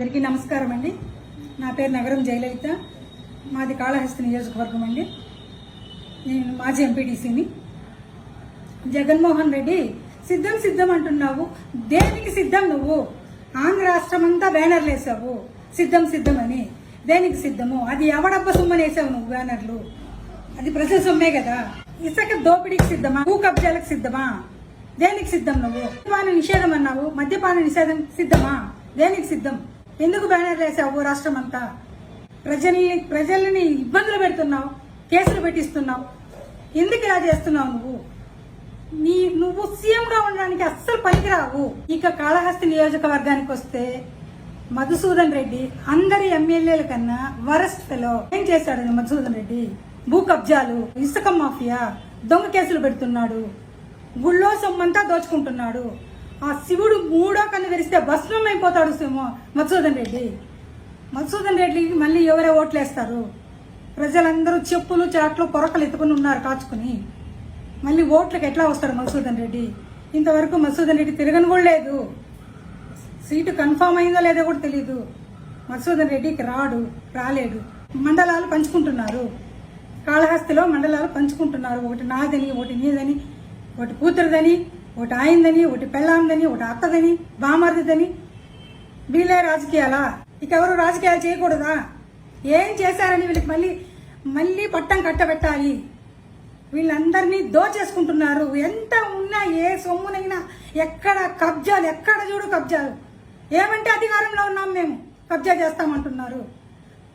అందరికీ నమస్కారం అండి. నా పేరు నగరం జయలలిత. మాది కాళహస్తి నియోజకవర్గం అండి. నేను మాజీ ఎంపీటీసీని. జగన్మోహన్ రెడ్డి సిద్ధం సిద్ధం అంటున్నావు. దేనికి సిద్ధం నువ్వు? ఆంధ్ర రాష్ట్రం అంతా బ్యానర్లు వేసావు. సిద్ధం సిద్ధం అని. దేనికి సిద్ధము? అది ఎవడబ్బ సొమ్మని వేసావు నువ్వు బ్యానర్లు? అది ప్రజల సొమ్మే కదా. ఇసుక దోపిడీకి సిద్ధమా? భూ కబ్జాలకు సిద్ధమా? దేనికి సిద్ధం నువ్వు? మద్యపాన నిషేధం అన్నావు. మద్యపాన నిషేధం సిద్ధమా? దేనికి సిద్ధం? ఎందుకు బ్యానర్ వేసావు రాష్ట్రం అంతా ప్రజల్ని ప్రజల్ని ఇబ్బందులు పెడుతున్నావు కేసులు పెట్టిస్తున్నావు. ఎందుకు ఇలా చేస్తున్నావు నువ్వు? నీ నువ్వు సీఎంగా ఉండడానికి అస్సలు పనికిరావు. ఇక కాళహస్తి నియోజకవర్గానికి వస్తే మధుసూదన్ రెడ్డి అందరి ఎమ్మెల్యేల కన్నా వరస్ట్ ఫెలో ఏం చేశాడు మధుసూదన్ రెడ్డి? భూ కబ్జాలు ఇసుక మాఫియా దొంగ కేసులు పెడుతున్నాడు. గుళ్ళో సొమ్మంతా దోచుకుంటున్నాడు. ఆ శివుడు మూడో కన్ను తెరిస్తే భస్మం అయిపోతాడు మధుసూదన్ రెడ్డి. మధుసూదన్ రెడ్డికి మళ్ళీ ఎవరే ఓట్లేస్తారు? ప్రజలందరూ చెప్పులు చాట్లు పొరకలు ఎత్తుకుని ఉన్నారు కాచుకుని. మళ్ళీ ఓట్లకు ఎట్లా వస్తాడు మధుసూదన్ రెడ్డి? ఇంతవరకు మధుసూదన్ రెడ్డి తిరగను కూడా లేదు. సీటు కన్ఫామ్ అయిందో లేదో కూడా తెలియదు మధుసూదన్ రెడ్డికి రాడు రాలేడు. మండలాలు పంచుకుంటున్నారు. కాళహస్తిలో మండలాలు పంచుకుంటున్నారు. ఒకటి నాదని ఒకటి నీదని ఒకటి కూతురుదని ఒకటి ఆయిందని ఒకటి పెళ్ళాందని ఒకటి అత్తదని బామర్దిదని. వీళ్ళే రాజకీయాలా? ఇక ఎవరు రాజకీయాలు చేయకూడదా? ఏం చేశారని వీళ్ళకి మళ్ళీ మళ్ళీ పట్టం కట్టబెట్టాలి. వీళ్ళందరినీ దోచేసుకుంటున్నారు. ఎంత ఉన్నా ఏ సొమ్మునైనా ఎక్కడ కబ్జాలు ఎక్కడ చూడు కబ్జాలు. ఏమంటే అధికారంలో ఉన్నాం మేము. కబ్జా చేస్తామంటున్నారు.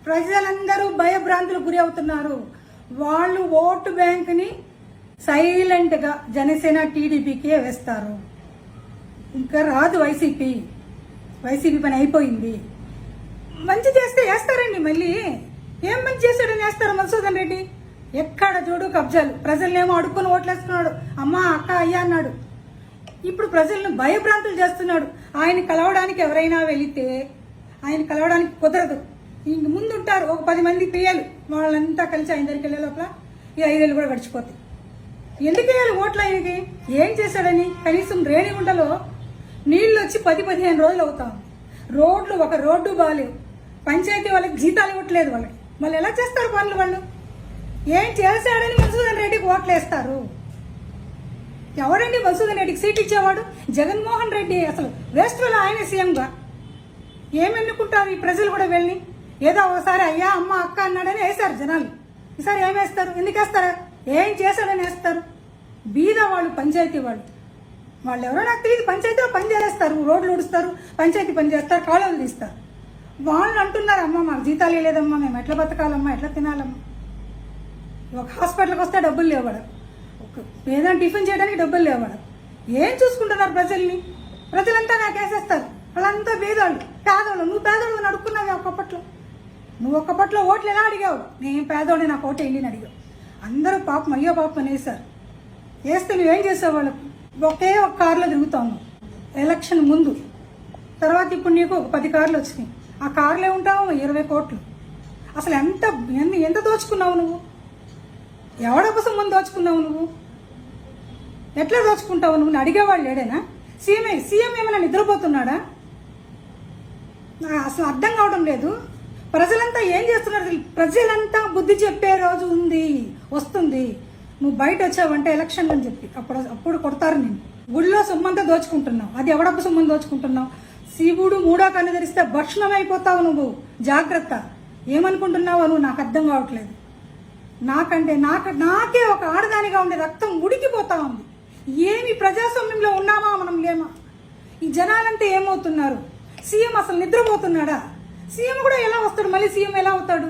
ప్రజలందరూ భయభ్రాంతులు గురి అవుతున్నారు. వాళ్ళు ఓటు బ్యాంకుని సైలెంట్గా జనసేన టీడీపీకే వేస్తారు. ఇంకా రాదు వైసీపీ. వైసీపీ పని అయిపోయింది. మంచి చేస్తే వేస్తారండి మళ్ళీ. ఏం మంచి చేశాడని వేస్తారు మధుసూదన్ రెడ్డి? ఎక్కడ చూడు కబ్జాలు. ప్రజలనేమో అడుక్కుని ఓట్లేస్తున్నాడు. అమ్మా అక్క అయ్యా అన్నాడు. ఇప్పుడు ప్రజలను భయభ్రాంతులు చేస్తున్నాడు. ఆయన కలవడానికి ఎవరైనా వెళితే ఆయన కలవడానికి కుదరదు. ఇంక ముందుంటారు ఒక పది మంది పిల్లలు. వాళ్ళంతా కలిసి ఆయన దగ్గరికి వెళ్ళే లోపల ఈ ఐదేళ్ళు కూడా గడిచిపోతాయి. ఎందుకు వేయాలి ఓట్లు ఆయనకి? ఏం చేశాడని? కనీసం రేణిగుంటలో నీళ్ళు వచ్చి పది పదిహేను రోజులు అవుతాం. రోడ్లు ఒక రోడ్డు బాగాలేవు పంచాయతీ వాళ్ళకి జీతాలు ఇవ్వట్లేదు వాళ్ళకి. మళ్ళీ ఎలా చేస్తారు పనులు వాళ్ళు? ఏం చేశాడని మధుసూదన్ రెడ్డికి ఓట్లు వేస్తారు. ఎవడండి మధుసూదన్ రెడ్డికి సీట్ ఇచ్చేవాడు? జగన్మోహన్ రెడ్డి అసలు వేస్ట్ వల్ల ఆయన సీఎంగా. ఏమెన్నుకుంటారు ఈ ప్రజలు కూడా వెళ్ళి ఏదో ఒకసారి అయ్యా అమ్మ అక్క అన్నాడని వేశారు జనాలు. ఈసారి ఏమేస్తారు ఎందుకు వేస్తారా? ఏం చేశాడని వేస్తారు? బీద వాళ్ళు పంచాయతీ వాళ్ళు. వాళ్ళు ఎవరో నాకు తెలియదు పంచాయతీలో పని చేస్తారు రోడ్లు ఊడుస్తారు. పంచాయతీ పని చేస్తారు. కాలువలు తీస్తారు. వాళ్ళు అంటున్నారు అమ్మ మాకు జీతాలు లేదమ్మా మేము ఎట్లా బతకాలమ్మా? ఎట్లా తినాలమ్మా? ఒక హాస్పిటల్కి వస్తే డబ్బులు లేవడం ఒక ఏదైనా టిఫిన్ చేయడానికి డబ్బులు లేవడం ఏం చూసుకుంటున్నారు ప్రజల్ని? ప్రజలంతా నాకు వేసేస్తారు. వాళ్ళంతా పేదవాళ్ళు పేదవాళ్ళు నువ్వు పేదవాళ్ళు నడుక్కున్నావు ఒక్కప్పట్లో నువ్వు ఒక్కప్పట్లో ఓట్లు ఎలా అడిగావు? నేను పేదవాడిని నాకు ఓటు వెళ్ళి అని అడిగావు. అందరూ పాపం అయ్యో పాపం అనేసారు వేశారు. వేస్తే నువ్వేం చేసావు వాళ్ళకు? ఒకే ఒక కారులో తిరుగుతావు ఎలక్షన్ ముందు. తర్వాత ఇప్పుడు నీకు ఒక పది కార్లు వచ్చినాయి. ఆ కార్లో ఉంటావు ఇరవై కోట్లు. అసలు ఎంత ఎంత దోచుకున్నావు నువ్వు? ఎవడకోసం ముందు దోచుకున్నావు నువ్వు? ఎట్లా దోచుకుంటావు నువ్వు? అడిగేవాళ్ళు లేడేనా? సీఎం సీఎం ఏమైనా నిద్రపోతున్నాడా? అసలు అర్థం కావడం లేదు. ప్రజలంతా ఏం చేస్తున్నారు ప్రజలంతా బుద్ధి చెప్పే రోజు ఉంది వస్తుంది. నువ్వు బయట వచ్చావంటే ఎలక్షన్ అని చెప్పి. అప్పుడు అప్పుడు కొడతారు నేను గుడిలో సొమ్మంతా దోచుకుంటున్నావు. అది ఎవడప్పు సొమ్మని దోచుకుంటున్నావు? శివుడు మూడో కన్ను ధరిస్తే భక్షణం అయిపోతావు నువ్వు. జాగ్రత్త. ఏమనుకుంటున్నావో నువ్వు నాకు అర్థం కావట్లేదు. నాకంటే నాకు నాకే ఒక ఆడదానిగా ఉండే రక్తం ఉడికిపోతా ఉంది. ఏమి ప్రజాస్వామ్యంలో ఉన్నామా మనం లేమా? ఈ జనాలంతా ఏమవుతున్నారు? సీఎం అసలు నిద్రపోతున్నాడా? సీఎం కూడా ఎలా వస్తాడు? మళ్ళీ సీఎం ఎలా అవుతాడు?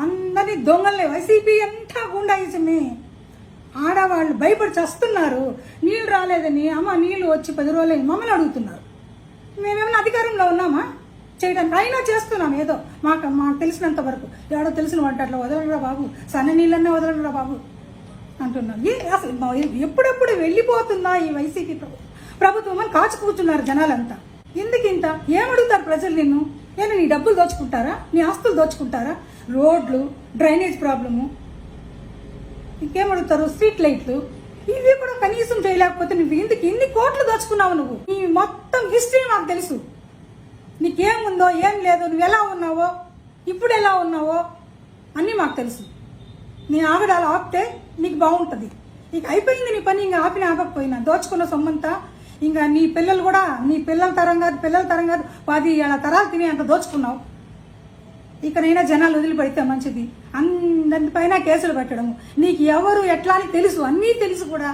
అందరినీ దొంగలే వైసీపీ అంతా గుండాయిజమే ఆడవాళ్ళు భయపడి చస్తున్నారు. నీళ్ళు రాలేదని అమ్మ నీళ్ళు వచ్చి పది రోజులు మమ్మల్ని అడుగుతున్నారు. మేమేమైనా అధికారంలో ఉన్నామా? చేయడానికి అయినా చేస్తున్నాం ఏదో. మాకు మాకు తెలిసినంత వరకు. ఎవడో తెలిసిన వంట అట్లా వదలరా బాబు? సన్న నీళ్ళన్నా వదలరా బాబు? అంటున్నాం ఏ అసలు ఎప్పుడెప్పుడు వెళ్ళిపోతుందా ఈ వైసీపీ ప్రభుత్వం? అని కాచు కూర్చున్నారు జనాలంతా. ఎందుకింత? ఏమడుగుతారు ప్రజలు నిన్ను? నేను నీ డబ్బులు దోచుకుంటారా? నీ ఆస్తులు దోచుకుంటారా? రోడ్లు డ్రైనేజ్ ప్రాబ్లము. ఇంకేమడుగుతారు? స్ట్రీట్ లైట్లు. ఇవి కూడా కనీసం చేయలేకపోతే నువ్వు ఇందుకు ఇన్ని కోట్లు దోచుకున్నావు నువ్వు? నీ మొత్తం హిస్టరీ మాకు తెలుసు. నీకేముందో ఏం లేదు నువ్వు ఎలా ఉన్నావో ఇప్పుడు ఎలా ఉన్నావో అన్నీ మాకు తెలుసు. నీ ఆవిడ అలా ఆపితే నీకు బాగుంటుంది. ఇక అయిపోయింది నీ పని ఇంకా ఆపిన ఆపకపోయినా. దోచుకున్న సొమ్మంతా ఇంకా నీ పిల్లలు కూడా నీ పిల్లల తరం కాదు పిల్లల తరం కాదు. పది ఏళ్ళ తరాలు తిని అంత దోచుకున్నావు. ఇకనైనా జనాలు వదిలిపెడితే మంచిది. అందరిపైన కేసులు పెట్టడము. నీకు ఎవరు ఎట్లా అని తెలుసు అన్నీ తెలుసు కూడా.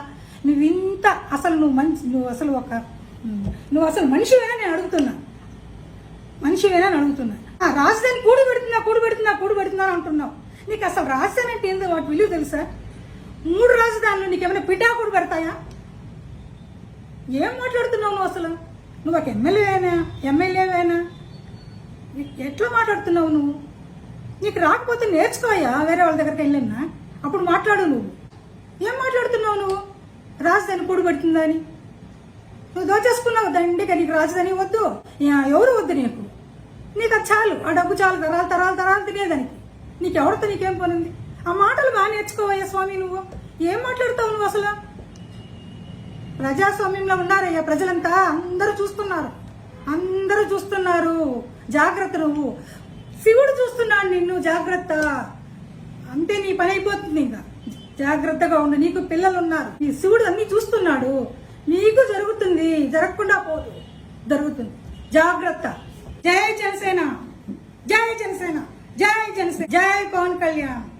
నువ్వు ఇంత అసలు నువ్వు మంచి నువ్వు అసలు ఒక నువ్వు అసలు మనిషివేనా నేను అడుగుతున్నా. మనిషివేనా అని అడుగుతున్నా. ఆ రాజధాని కూడు పెడుతున్నా కూడు పెడుతున్నా కూడు పెడుతున్నా అంటున్నావు. నీకు అసలు రాజధాని అంటే ఏందో వాటి విలువ తెలుసా? మూడు రాజధానులు నీకు ఏమైనా పిఠా పెడతాయా? ఏం మాట్లాడుతున్నావు నువ్వు అసలు? నువ్వు ఒక ఎమ్మెల్యేనా ఎమ్మెల్యేవేనా ఎట్లా మాట్లాడుతున్నావు నువ్వు? నీకు రాకపోతే నేర్చుకోయా వేరే వాళ్ళ దగ్గరికి వెళ్ళినా? అప్పుడు మాట్లాడు నువ్వు. ఏం మాట్లాడుతున్నావు నువ్వు? రాజధాని కూడి అని? నువ్వు దోచేసుకున్నావు దండిగా నీకు రాజధాని వద్దు. ఎవరు వద్దు నీకు? నీకు అది చాలు ఆ డబ్బు చాలు తరాలు తరాలు తరాలు తినేదానికి నీకు ఎవరితో నీకేం పనుంది? ఆ మాటలు బాగా నేర్చుకోవయ్యా స్వామి నువ్వు. ఏం మాట్లాడుతావు నువ్వు అసలు? ప్రజాస్వామ్యంలో ఉన్నారయ్యా ప్రజలంతా. అందరూ చూస్తున్నారు. అందరూ చూస్తున్నారు. జాగ్రత్త నువ్వు. శివుడు చూస్తున్నాడు నిన్ను. జాగ్రత్త. అంతే నీ పని అయిపోతుంది ఇంకా. జాగ్రత్తగా ఉండు. నీకు పిల్లలు ఉన్నారు నీ శివుడు అన్ని చూస్తున్నాడు. నీకు జరుగుతుంది. జరగకుండా పోదు. జరుగుతుంది. జాగ్రత్త. జై జనసేన. జై జనసేన. జై జనసేన. జై పవన్ కళ్యాణ్.